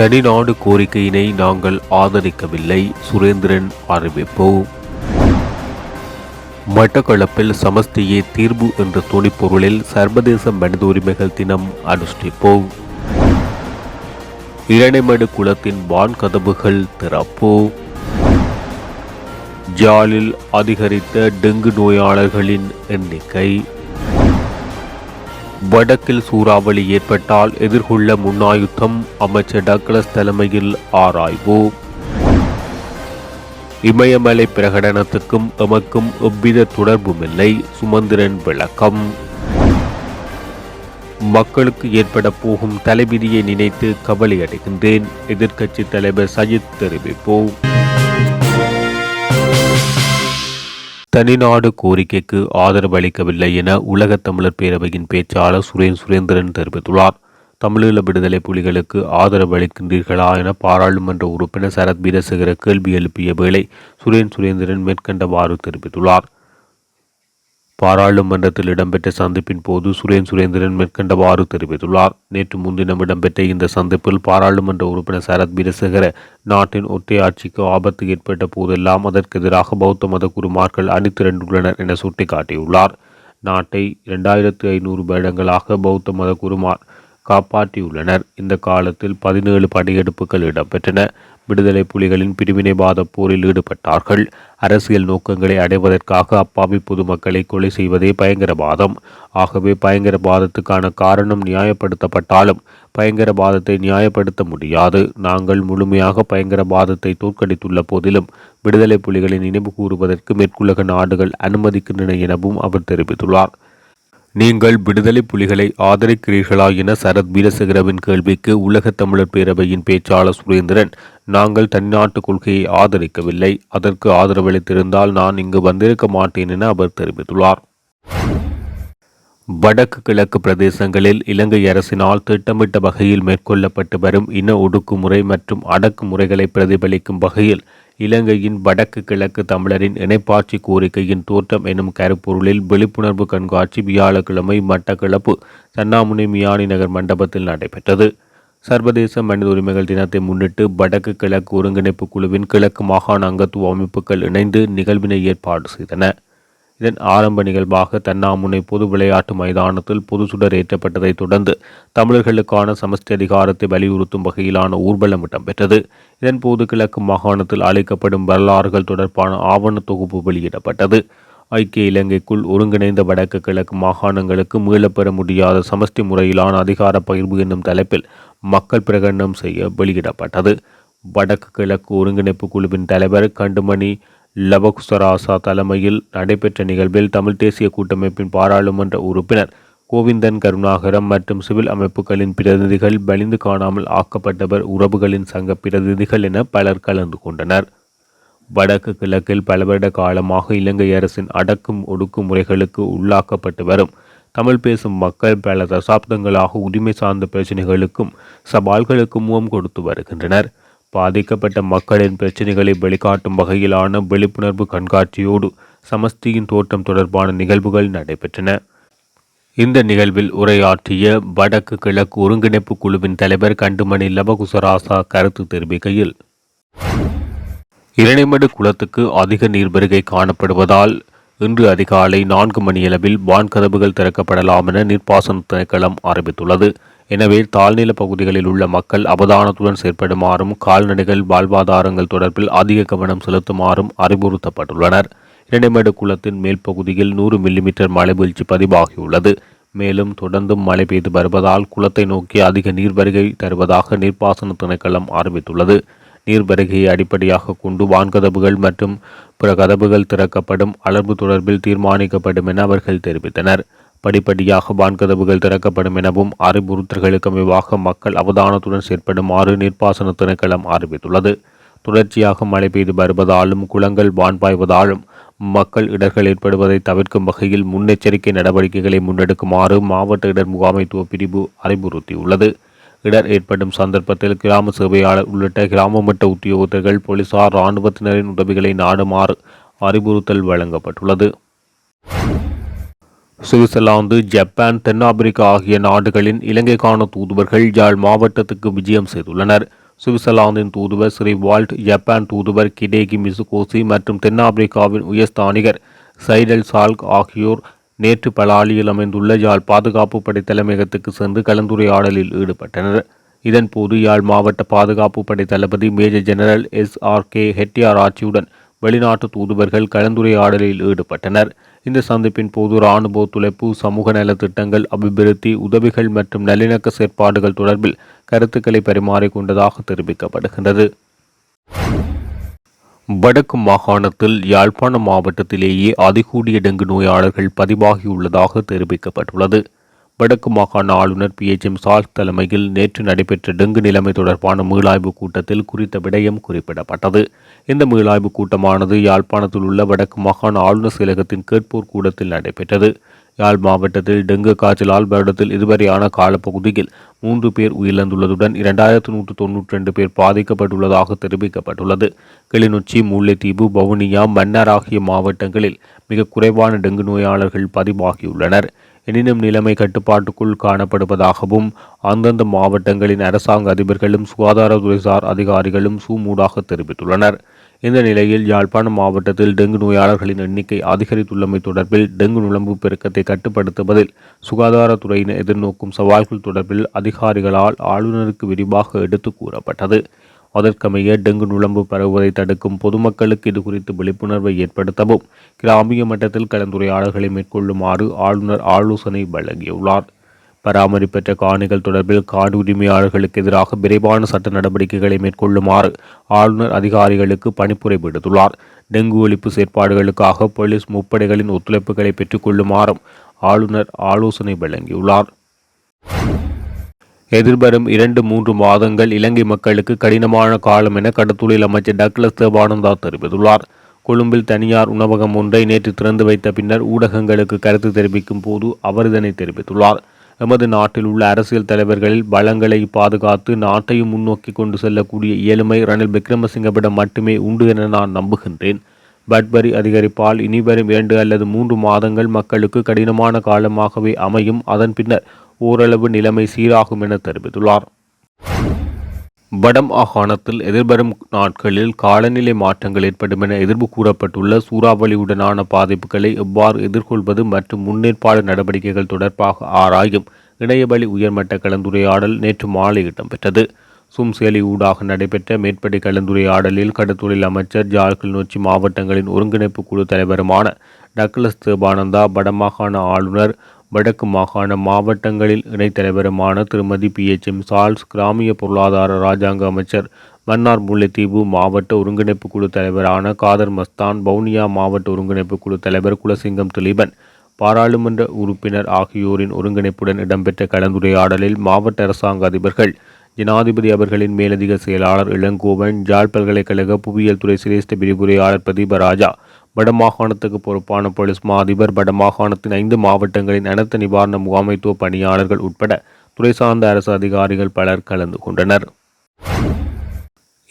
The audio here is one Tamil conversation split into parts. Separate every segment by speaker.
Speaker 1: தனிநாடு கோரிக்கையினை நாங்கள் ஆதரிக்கவில்லை. சுரேந்திரன் அறிவிப்பு. மட்டக்களப்பில் சமஸ்தியே தீர்வு என்ற துணிப்பொருளில் சர்வதேச மனித உரிமைகள் தினம் அனுஷ்டிப்பு. இரணைமடு குளத்தின் வான் கதவுகள் திறப்பு. ஜாலில் அதிகரித்த டெங்கு நோயாளர்களின் எண்ணிக்கை. வடக்கில் சூறாவளி ஏற்பட்டால் எதிர்கொள்ள முன்னாயுத்தம் அமைச்சர் டக்ளஸ் தலைமையில் ஆராய்வு. இமயமலை பிரகடனத்துக்கும் எமக்கும் எவ்வித தொடர்புமில்லை சுமந்திரன் விளக்கம். மக்களுக்கு ஏற்பட போகும் தலைவிதியை நினைத்து கவலையடைகின்றேன் எதிர்க்கட்சித் எதிர்க்கட்சி தலைவர் சஜித் தெரிவிப்போம் தனிநாடு கோரிக்கைக்கு ஆதரவு அளிக்கவில்லை என உலகத் தமிழர் பேரவையின் பேச்சாளர் சுரேன் சுரேந்திரன் தெரிவித்துள்ளார். தமிழீழ விடுதலை புலிகளுக்கு ஆதரவு அளிக்கின்றீர்களா என பாராளுமன்ற உறுப்பினர் சரத் வீரசேகர கேள்வி எழுப்பிய வேளை சுரேன் சுரேந்திரன் மேற்கண்டவாறு தெரிவித்துள்ளார். பாராளுமன்றத்தில் இடம்பெற்ற சந்திப்பின் போது சுரேன் சுரேந்திரன் மேற்கண்டவாறு தெரிவித்துள்ளார். நேற்று முன்தினம் இடம்பெற்ற இந்த சந்திப்பில் பாராளுமன்ற உறுப்பினர் சரத் வீரசேகர நாட்டின் ஒற்றையாட்சிக்கு ஆபத்து ஏற்பட்ட போதெல்லாம் அதற்கு எதிராக பௌத்த மத குருமார்கள் அணிதிரண்டுள்ளனர் என சுட்டிக்காட்டியுள்ளார். நாட்டை இரண்டாயிரத்து ஐநூறு வருடங்களாக பௌத்த மத குருமார் காப்பாற்றியுள்ளனர். இந்த காலத்தில் பதினேழு படையெடுப்புகள் இடம்பெற்றன. விடுதலை புலிகளின் பிரிவினைவாத போரில் ஈடுபட்டார்கள். அரசியல் நோக்கங்களை அடைவதற்காக அப்பாவி பொதுமக்களை கொலை செய்வதே பயங்கரவாதம். ஆகவே பயங்கரவாதத்துக்கான காரணம் நியாயப்படுத்தப்பட்டாலும் பயங்கரவாதத்தை நியாயப்படுத்த முடியாது. நாங்கள் முழுமையாக பயங்கரவாதத்தை தோற்கடித்துள்ள போதிலும் விடுதலை புலிகளை நினைவு கூறுவதற்கு மேற்குலக நாடுகள் அனுமதிக்கின்றன எனவும் அவர் தெரிவித்துள்ளார். நீங்கள் விடுதலை புலிகளை ஆதரிக்கிறீர்களா என சரத் வீரசேகரவின் கேள்விக்கு உலகத் தமிழர் பேரவையின் பேச்சாளர் சுரேந்திரன் நாங்கள் தன்னாட்டு கொள்கையை ஆதரிக்கவில்லை. அதற்கு ஆதரவளித்திருந்தால் நான் இங்கு வந்திருக்க மாட்டேன் என அவர் தெரிவித்துள்ளார். வடக்கு கிழக்கு பிரதேசங்களில் இலங்கை அரசினால் திட்டமிட்ட வகையில் மேற்கொள்ளப்பட்டு வரும் இன ஒடுக்குமுறை மற்றும் அடக்குமுறைகளை பிரதிபலிக்கும் வகையில் இலங்கையின் வடக்கு கிழக்கு தமிழரின் இணைப்பாட்சி கோரிக்கையின் தோற்றம் எனும் கருப்பொருளில் விழிப்புணர்வு கண்காட்சி வியாழக்கிழமை மட்டக்களப்பு சன்னாமுனி மியானி நகர் மண்டபத்தில் நடைபெற்றது. சர்வதேச மனித உரிமைகள் தினத்தை முன்னிட்டு வடக்கு கிழக்கு ஒருங்கிணைப்பு குழுவின் கிழக்கு மாகாண அங்கத்துவ அமைப்புகள் இணைந்து நிகழ்வினை ஏற்பாடு செய்தன. இதன் ஆரம்ப நிகழ்வாக தன்னாமுனை பொது விளையாட்டு மைதானத்தில் பொது சுடர் ஏற்றப்பட்டதைத் தொடர்ந்து தமிழர்களுக்கான சமஷ்டி அதிகாரத்தை வலியுறுத்தும் வகையிலான ஊர்வலம் இடம்பெற்றது. இதன்போது கிழக்கு மாகாணத்தில் அளிக்கப்படும் வரலாறுகள் தொடர்பான ஆவண தொகுப்பு வெளியிடப்பட்டது. ஐக்கிய இலங்கைக்குள் ஒருங்கிணைந்த வடக்கு கிழக்கு மாகாணங்களுக்கு மீளப்பெற முடியாத சமஷ்டி முறையிலான அதிகார பகிர்வு என்னும் தலைப்பில் மக்கள் பிரகடனம் செய்ய வெளியிடப்பட்டது. வடக்கு கிழக்கு ஒருங்கிணைப்பு குழுவின் தலைவர் கண்டுமணி லவகுசராசா தலைமையில் நடைபெற்ற நிகழ்வில் தமிழ் தேசிய கூட்டமைப்பின் பாராளுமன்ற உறுப்பினர் கோவிந்தன் கருணாகரம் மற்றும் சிவில் அமைப்புகளின் பிரதிநிதிகள் பலிந்து காணாமல் ஆக்கப்பட்டவர் உறவுகளின் சங்க பிரதிநிதிகள் என பலர் கலந்து கொண்டனர். வடக்கு கிழக்கில் பல வருட காலமாக இலங்கை அரசின் அடக்கும் ஒடுக்குமுறைகளுக்கு உள்ளாக்கப்பட்டு வரும். தமிழ் பேசும் மக்கள் பல தசாப்தங்களாக உரிமை சார்ந்த பிரச்சனைகளுக்கும் சவால்களுக்கும் முகம் கொடுத்து வருகின்றனர். பாதிக்கப்பட்ட மக்களின் பிரச்சினைகளை வெளிக்காட்டும் வகையிலான விழிப்புணர்வு கண்காட்சியோடு சமஸ்தியின் தோற்றம் தொடர்பான நிகழ்வுகள் நடைபெற்றன. இந்த நிகழ்வில் உரையாற்றிய வடக்கு கிழக்கு ஒருங்கிணைப்பு குழுவின் தலைவர் கண்டுமணி லபகுசராசா கருத்து தெரிவிக்கையில் இரணைமடு குளத்துக்கு அதிக நீர்வருகை காணப்படுவதால் இன்று அதிகாலை நான்கு மணியளவில் வான்கதவுகள் திறக்கப்படலாம் என நீர்ப்பாசன திணைக்களம் அறிவித்துள்ளது. எனவே தாழ்நில பகுதிகளில் உள்ள மக்கள் அவதானத்துடன் செயற்படுமாறும் கால்நடைகள் வாழ்வாதாரங்கள் தொடர்பில் அதிக கவனம் செலுத்துமாறும் அறிவுறுத்தப்பட்டுள்ளனர். இரணைமேடு குளத்தின் மேல் பகுதியில் நூறு மில்லிமீட்டர் மழை வீழ்ச்சி பதிவாகியுள்ளது. மேலும் தொடர்ந்தும் மழை பெய்து வருவதால் குளத்தை நோக்கி அதிக நீர் வருகை தருவதாக நீர்ப்பாசன திணைக்களம் ஆரம்பித்துள்ளது நீர் வருகையை அடிப்படையாக கொண்டு வான்கதவுகள் மற்றும் பிற கதவுகள் திறக்கப்படும் அளவு தொடர்பில் தீர்மானிக்கப்படும் என அவர்கள் தெரிவித்தனர். படிப்படியாக வான்கதவுகள் திறக்கப்படும் எனவும் அறிவுறுத்தல்களுக்கு அமைவாக மக்கள் அவதானத்துடன் செயற்படுமாறு நீர்ப்பாசன திணைக்களம் அறிவித்துள்ளது. தொடர்ச்சியாக மழை பெய்து வருவதாலும் குளங்கள் வான் பாய்வதாலும் மக்கள் இடர்கள் ஏற்படுவதை தவிர்க்கும் வகையில் முன்னெச்சரிக்கை நடவடிக்கைகளை முன்னெடுக்குமாறு மாவட்ட இடர் முகாமைத்துவ பிரிவு அறிவுறுத்தியுள்ளது. இடர் ஏற்படும் சந்தர்ப்பத்தில் கிராம சேவையாளர் உள்ளிட்ட கிராம மட்ட உத்தியோகத்தர்கள் போலீசார் இராணுவத்தினரின் உதவிகளை நாடுமாறு அறிவுறுத்தல் வழங்கப்பட்டுள்ளது. சுவிட்சர்லாந்து ஜப்பான் தென்னாப்பிரிக்கா ஆகிய நாடுகளின் இலங்கைக்கான தூதுவர்கள் யாழ் மாவட்டத்துக்கு விஜயம் செய்துள்ளனர். சுவிட்சர்லாந்தின் தூதுவர் ஸ்ரீ வால்ட் ஜப்பான் தூதுவர் கிடேகி மிசுகோசி மற்றும் தென்னாப்பிரிக்காவின் உயர்ஸ்தானிகர் சைடல் சால்க் ஆகியோர் நேற்று பலாலியில் அமைந்துள்ள யாழ் பாதுகாப்பு படை தலைமையகத்துக்கு சென்று கலந்துரையாடலில் ஈடுபட்டனர். இதன்போது யாழ் மாவட்ட பாதுகாப்பு படை தளபதி major general S. R. K. ஹெட்டியார் ஆட்சியுடன் வெளிநாட்டு தூதுவர்கள் கலந்துரையாடலில் ஈடுபட்டனர். இந்த சந்திப்பின் போது இராணுவ ஒத்துழைப்பு சமூக நலத்திட்டங்கள் அபிவிருத்தி உதவிகள் மற்றும் நல்லிணக்க செயற்பாடுகள் தொடர்பில் கருத்துக்களை பரிமாறிக்கொண்டதாக தெரிவிக்கப்படுகின்றது. வடக்கு மாகாணத்தில் யாழ்ப்பாணம் மாவட்டத்திலேயே அதிகூடிய டெங்கு நோயாளர்கள் பதிவாகியுள்ளதாக தெரிவிக்கப்பட்டுள்ளது. வடக்கு மாகாண ஆளுநர் பி. எச். எம். சால் தலைமையில் நேற்று நடைபெற்ற டெங்கு நிலைமை தொடர்பான மீளாய்வு கூட்டத்தில் குறித்த விடயம் குறிப்பிடப்பட்டது. இந்த மீளாய்வு கூட்டமானது யாழ்ப்பாணத்தில் உள்ள வடக்கு மாகாண ஆளுநர் செயலகத்தின் கேட்போர் கூடத்தில் நடைபெற்றது. யாழ் மாவட்டத்தில் டெங்கு காய்ச்சலால் வருடத்தில் இதுவரையான காலப்பகுதியில் மூன்று பேர் உயிரிழந்துள்ளதுடன் இரண்டாயிரத்து நூற்று தொன்னூற்றி ரெண்டு பேர் பாதிக்கப்பட்டுள்ளதாக தெரிவிக்கப்பட்டுள்ளது. கிளிநொச்சி முல்லைத்தீவு வவுனியா மன்னார் ஆகிய மாவட்டங்களில் மிக குறைவான டெங்கு நோயாளர்கள் பதிவாகியுள்ளனர். எனினும் நிலைமை கட்டுப்பாட்டுக்குள் காணப்படுவதாகவும் அந்தந்த மாவட்டங்களின் அரசாங்க அதிபர்களும் சுகாதாரத்துறைசார் அதிகாரிகளும் சூமூடாக தெரிவித்துள்ளனர். இந்த நிலையில் யாழ்ப்பாணம் மாவட்டத்தில் டெங்கு நோயாளர்களின் எண்ணிக்கை அதிகரித்துள்ளமை தொடர்பில் டெங்கு நுழம்பு பெருக்கத்தை கட்டுப்படுத்துவதில் சுகாதாரத்துறையினர் எதிர்நோக்கும் சவால்கள் தொடர்பில் அதிகாரிகளால் ஆளுநருக்கு விரிவாக எடுத்து கூறப்பட்டது. அதற்கமைய டெங்கு நுழம்பு பரவுவதை தடுக்கும் பொதுமக்களுக்கு இது குறித்து விழிப்புணர்வை ஏற்படுத்தவும் கிராமிய மட்டத்தில் கலந்துரையாடல்களை மேற்கொள்ளுமாறு ஆளுநர் ஆலோசனை வழங்கியுள்ளார். பராமரிப்பற்ற காணிகள் தொடர்பில் காடு உரிமையாளர்களுக்கு எதிராக விரைவான சட்ட நடவடிக்கைகளை மேற்கொள்ளுமாறு ஆளுநர் அதிகாரிகளுக்கு பணிப்புரை விடுத்துள்ளார். டெங்கு ஒழிப்பு செயற்பாடுகளுக்காக போலீஸ் முப்படைகளின் ஒத்துழைப்புகளை பெற்றுக்கொள்ளுமாறும் ஆளுநர் ஆலோசனை வழங்கியுள்ளார். எதிர்வரும் இரண்டு மூன்று மாதங்கள் இலங்கை மக்களுக்கு கடினமான காலம் என கடத்தொழில் அமைச்சர் டக்ளஸ் தேவானந்தா தெரிவித்துள்ளார். கொழும்பில் தனியார் உணவகம் ஒன்றை நேற்று திறந்து வைத்த பின்னர் ஊடகங்களுக்கு கருத்து தெரிவிக்கும் போது அவர் இதனை தெரிவித்துள்ளார். எமது நாட்டில் உள்ள அரசியல் தலைவர்களில் வளங்களை பாதுகாத்து நாட்டையும் முன்னோக்கி கொண்டு செல்லக்கூடிய இயலுமை ரணில் விக்ரமசிங்கவிடம் மட்டுமே உண்டு என நான் நம்புகின்றேன். பட்பரி அதிகரிப்பால் இனிவரும் இரண்டு அல்லது மூன்று மாதங்கள் மக்களுக்கு கடினமான காலமாகவே அமையும். அதன் பின்னர் ஓரளவு நிலைமை சீராகும் என தெரிவித்துள்ளார். வடம் ஆகாணத்தில் எதிர்வரும் நாட்களில் காலநிலை மாற்றங்கள் ஏற்படும் என எதிர்ப்பு கூறப்பட்டுள்ள சூறாவளியுடனான பாதிப்புகளை எவ்வாறு எதிர்கொள்வது மற்றும் முன்னேற்பாடு நடவடிக்கைகள் தொடர்பாக ஆராயும் இணையவழி உயர்மட்ட கலந்துரையாடல் நேற்று மாலை இடம்பெற்றது. சும் ஊடாக நடைபெற்ற மேற்படி கலந்துரையாடலில் கடத்தொழில் அமைச்சர் ஜாழ் நொச்சி மாவட்டங்களின் ஒருங்கிணைப்பு குழு தலைவருமான டக்ளஸ் தேபானந்தா வடமாகாண ஆளுநர் வடக்கு மாகாண மாவட்டங்களில் இணைத்தலைவருமான திருமதி பி. எச். எம். சால்ஸ் கிராமிய பொருளாதார இராஜாங்க அமைச்சர் மன்னார் முல்லைத்தீவு மாவட்ட ஒருங்கிணைப்பு குழு தலைவரான காதர் மஸ்தான் வவுனியா மாவட்ட ஒருங்கிணைப்பு குழு தலைவர் குலசிங்கம் திலீபன் பாராளுமன்ற உறுப்பினர் ஆகியோரின் ஒருங்கிணைப்புடன் இடம்பெற்ற கலந்துரையாடலில் மாவட்ட அரசாங்க அதிபர்கள் ஜனாதிபதி அவர்களின் மேலதிக செயலாளர் இளங்கோவன் ஜாழ் பல்கலைக்கழக புவியியல் துறை சிரேஷ்ட விரிவுரையாளர் பிரதீபராஜா ராஜா வடமாகாணத்துக்கு பொறுப்பான போலீஸ் மா அதிபர் வடமாகாணத்தின் ஐந்து மாவட்டங்களின் அனர்த்த நிவாரண முகாமைத்துவ பணியாளர்கள் உட்பட துறை சார்ந்த அரசு அதிகாரிகள் பலர் கலந்து கொண்டனர்.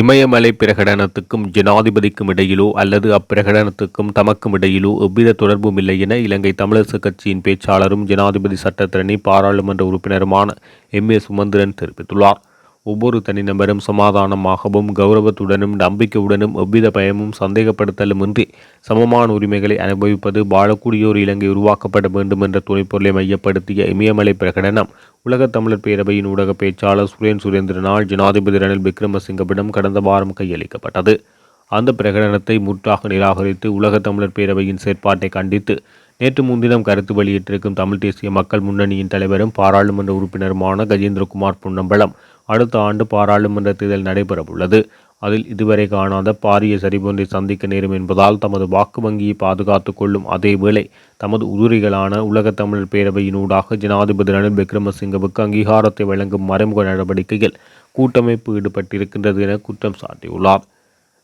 Speaker 1: இமயமலை பிரகடனத்துக்கும் ஜனாதிபதிக்கும் இடையிலோ அல்லது அப்பிரகடனத்துக்கும் தமக்கும் இடையிலோ எவ்வித தொடர்பும் இல்லை என இலங்கை தமிழரசு கட்சியின் பேச்சாளரும் ஜனாதிபதி சட்டத்திரணி பாராளுமன்ற உறுப்பினருமான எம் ஏ சுமந்திரன் தெரிவித்துள்ளார். ஒவ்வொரு தனிநபரும் சமாதானமாகவும் கௌரவத்துடனும் நம்பிக்கையுடனும் எவ்வித பயமும் சந்தேகப்படுத்தலுமின்றி சமமான உரிமைகளை அனுபவிப்பது வாழக்கூடியோர் இலங்கை உருவாக்கப்பட வேண்டும் என்ற துணைப்பொருளை மையப்படுத்திய இமயமலை பிரகடனம் உலகத் தமிழர் பேரவையின் ஊடக பேச்சாளர் சுரேன் சுரேந்திரனால் ஜனாதிபதி ரணில் விக்ரமசிங்கவிடம் கடந்த வாரம் கையளிக்கப்பட்டது. அந்த பிரகடனத்தை முற்றாக நிராகரித்து உலகத் தமிழர் பேரவையின் செயற்பாட்டை கண்டித்து நேற்று முன்தினம் கருத்து வெளியிட்டிருக்கும் தமிழ் தேசிய மக்கள் முன்னணியின் தலைவரும் பாராளுமன்ற உறுப்பினருமான கஜேந்திரகுமார் பொன்னம்பலம் அடுத்த ஆண்டு பாராளுமன்ற தேர்தல் நடைபெறவுள்ளது. அதில் இதுவரை காணாத பாரிய சரிபொன்றை சந்திக்க நேரும் என்பதால் தமது வாக்கு வங்கியை பாதுகாத்து கொள்ளும் அதேவேளை தமது உதிரிகளான உலகத் தமிழர் பேரவையினூடாக ஜனாதிபதி ரணில் விக்ரமசிங்கவுக்கு அங்கீகாரத்தை வழங்கும் மறைமுக நடவடிக்கையில் கூட்டமைப்பு ஈடுபட்டிருக்கின்றது என குற்றம் சாட்டியுள்ளார்.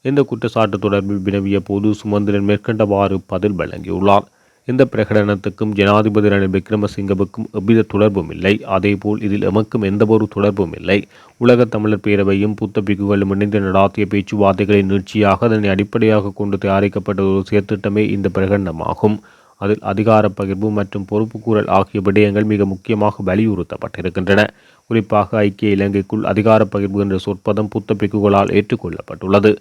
Speaker 1: இந்த குற்றச்சாட்டு தொடர்பில் வினவிய போது சுமந்திரன் மேற்கண்டவாறு பதில் வழங்கியுள்ளார். இந்த பிரகடனத்துக்கும் ஜனாதிபதி ரணில் விக்ரமசிங்கவுக்கும் எவ்வித தொடர்பும் இல்லை. அதேபோல் இதில் எமக்கும் எந்தவொரு தொடர்பும் இல்லை. உலக தமிழர் பேரவையும் புத்த பிக்குகளும் இணைந்து நடாத்திய பேச்சுவார்த்தைகளின் நீட்சியாக அதனை அடிப்படையாக கொண்டு தயாரிக்கப்பட்ட ஒரு செயற்திட்டமே இந்த பிரகடனமாகும். அதில் அதிகார பகிர்வு மற்றும் பொறுப்புக்கூறல் ஆகிய விடயங்கள் மிக முக்கியமாக வலியுறுத்தப்பட்டிருக்கின்றன. குறிப்பாக ஐக்கிய இலங்கைக்குள் அதிகார பகிர்வு என்ற சொற்பதம் புத்த பிக்குகளால் ஏற்றுக்கொள்ளப்பட்டுள்ளது.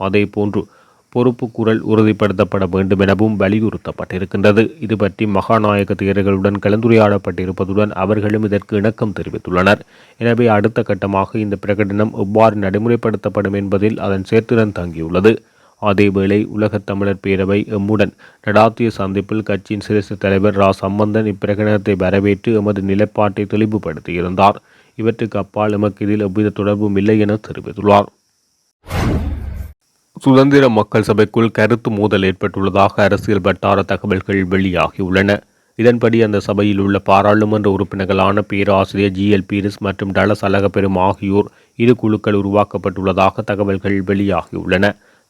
Speaker 1: அதேபோன்று பொறுப்பு குரல் உறுதிப்படுத்தப்பட வேண்டும் எனவும் வலியுறுத்தப்பட்டிருக்கின்றது. இது பற்றி மகாநாயக தேரர்களுடன் கலந்துரையாடப்பட்டிருப்பதுடன் அவர்களும் இதற்கு இணக்கம் தெரிவித்துள்ளனர். எனவே அடுத்த கட்டமாக இந்த பிரகடனம் எவ்வாறு நடைமுறைப்படுத்தப்படும் என்பதில் அதன் சேர்த்துடன் தங்கியுள்ளது. அதேவேளை உலகத் தமிழர் பேரவை எம்முடன் நடாத்திய சந்திப்பில் கட்சியின் சிரேஷ்ட தலைவர் ரா. சம்பந்தன் இப்பிரகடனத்தை வரவேற்று எமது நிலைப்பாட்டை தெளிவுபடுத்தியிருந்தார். இவற்றுக்கு அப்பால் எமக்கு இதில் எவ்வித தொடர்பும் இல்லை என தெரிவித்துள்ளார். சுதந்திர மக்கள் சபைக்குள் கருத்து மோதல் ஏற்பட்டுள்ளதாக அரசியல் வட்டார தகவல்கள் வெளியாகியுள்ளன. இதன்படி அந்த சபையில் உள்ள பாராளுமன்ற உறுப்பினர்களான பேராசிரியர் ஜி. எல். பீரிஸ் மற்றும் டலஸ் அழகப்பெரும் ஆகியோர் இரு குழுக்கள் உருவாக்கப்பட்டுள்ளதாக தகவல்கள் வெளியாகியுள்ளன.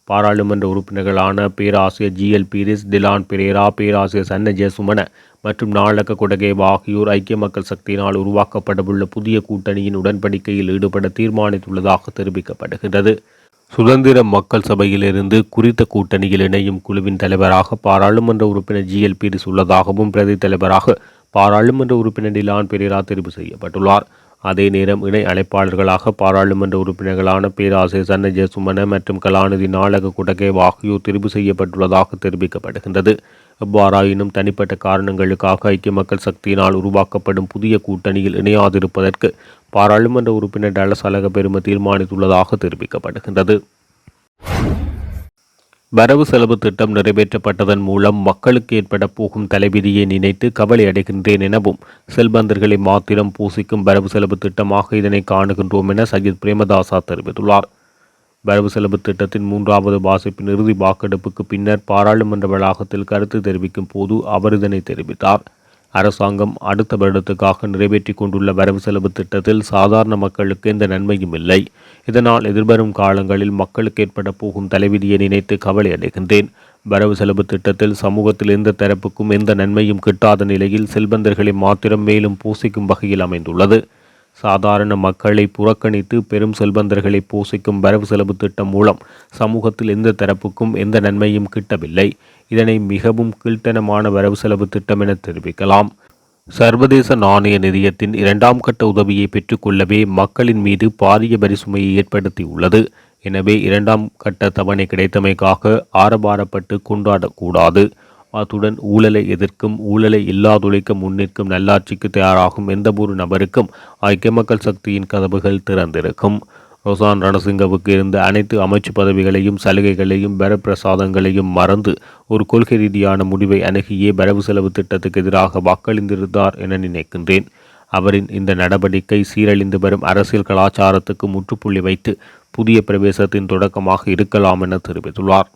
Speaker 1: பாராளுமன்ற உறுப்பினர்களான பேராசிரியர் ஜி. எல். பீரிஸ் திலான் பெரேரா பேராசிரியர் சன்ன ஜெயசுமன மற்றும் நாளக குடகேவ் ஆகியோர் ஐக்கிய மக்கள் சக்தியினால் உருவாக்கப்படவுள்ள புதிய கூட்டணியின் உடன்படிக்கையில் ஈடுபட தீர்மானித்துள்ளதாக தெரிவிக்கப்படுகிறது. சுதந்திர மக்கள் சபையிலிருந்து குறித்த கூட்டணியில் இணையும் குழுவின் தலைவராக பாராளுமன்ற உறுப்பினர் ஜி. எல். பீரிஸ் உள்ளதாகவும் பிரதி தலைவராக பாராளுமன்ற உறுப்பினர் டிலான் பெரேரா தெரிவு செய்யப்பட்டுள்ளார். அதே நேரம் இணை அழைப்பாளர்களாக பாராளுமன்ற உறுப்பினர்களான பேராசிரியர் சன்னஜ சுமன மற்றும் கலாநிதி நாளக குடகே ஆகியோர் தெரிவு செய்யப்பட்டுள்ளதாக தெரிவிக்கப்படுகின்றது. எவ்வாறாயினும் தனிப்பட்ட காரணங்களுக்காக ஐக்கிய மக்கள் சக்தியினால் உருவாக்கப்படும் புதிய கூட்டணியில் இணையாதிருப்பதற்கு பாராளுமன்ற உறுப்பினர் டலஸ் அலக பெரும தீர்மானித்துள்ளதாக தெரிவிக்கப்படுகின்றது. வரவு செலவு திட்டம் நிறைவேற்றப்பட்டதன் மூலம் மக்களுக்கு ஏற்பட போகும் தலைவிதியை நினைத்து கவலை அடைகின்றேன் எனவும் செல்வந்தர்களை மாத்திரம் பூசிக்கும் வரவு செலவு திட்டமாக இதனை காணுகின்றோம் என சஜித் பிரேமதாசா தெரிவித்துள்ளார். வரவு செலவு திட்டத்தின் மூன்றாவது வாசிப்பின் இறுதி வாக்கெடுப்புக்கு பின்னர் பாராளுமன்ற வளாகத்தில் கருத்து தெரிவிக்கும் போது அவர் இதனை தெரிவித்தார். அரசாங்கம் அடுத்த வருடத்துக்காக நிறைவேற்றி கொண்டுள்ள வரவு செலவு திட்டத்தில் சாதாரண மக்களுக்கு எந்த நன்மையும் இல்லை. இதனால் எதிர்வரும் காலங்களில் மக்களுக்கு ஏற்பட போகும் தலைவிதியை நினைத்து கவலை அடைகின்றேன். வரவு செலவு திட்டத்தில் சமூகத்தில் எந்த தரப்புக்கும் எந்த நன்மையும் கிட்டாத நிலையில் செல்வந்தர்களை மாத்திரம் மேலும் பூசிக்கும் வகையில் அமைந்துள்ளது. சாதாரண மக்களை புறக்கணித்து பெரும் செல்வந்தர்களை போசிக்கும் வரவு செலவு திட்டம் மூலம் சமூகத்தில் எந்த தரப்புக்கும் எந்த நன்மையும் கிட்டவில்லை. இதனை மிகவும் கீழ்த்தனமான வரவு செலவு திட்டம் என தெரிவிக்கலாம். சர்வதேச நாணய நிதியத்தின் இரண்டாம் கட்ட உதவியை பெற்றுக்கொள்ளவே மக்களின் மீது பாரிய வரிசுமையை ஏற்படுத்தியுள்ளது. எனவே இரண்டாம் கட்ட தவணை கிடைத்தமைக்காக ஆரபாரப்பட்டு கொண்டாடக்கூடாது. அத்துடன் ஊழலை எதிர்க்கும் ஊழலை இல்லாதொழிக்க முன்னிற்கும் நல்லாட்சிக்கு தயாராகும் எந்தவொரு நபருக்கும் ஐக்கிய மக்கள் சக்தியின் கதவுகள் திறந்திருக்கும். ரோசான் ரணசிங்கவுக்கு இருந்த அனைத்து அமைச்சு பதவிகளையும் சலுகைகளையும் பிரசாதங்களையும் மறந்து ஒரு கொள்கை ரீதியான முடிவை அணுகியே வரவு செலவு திட்டத்துக்கு எதிராக வாக்களிந்திருந்தார் என நினைக்கின்றேன். அவரின் இந்த நடவடிக்கை சீரழிந்து வரும் அரசியல் கலாச்சாரத்துக்கு முற்றுப்புள்ளி வைத்து புதிய பிரவேசத்தின் தொடக்கமாக இருக்கலாம் என தெரிவித்துள்ளார்.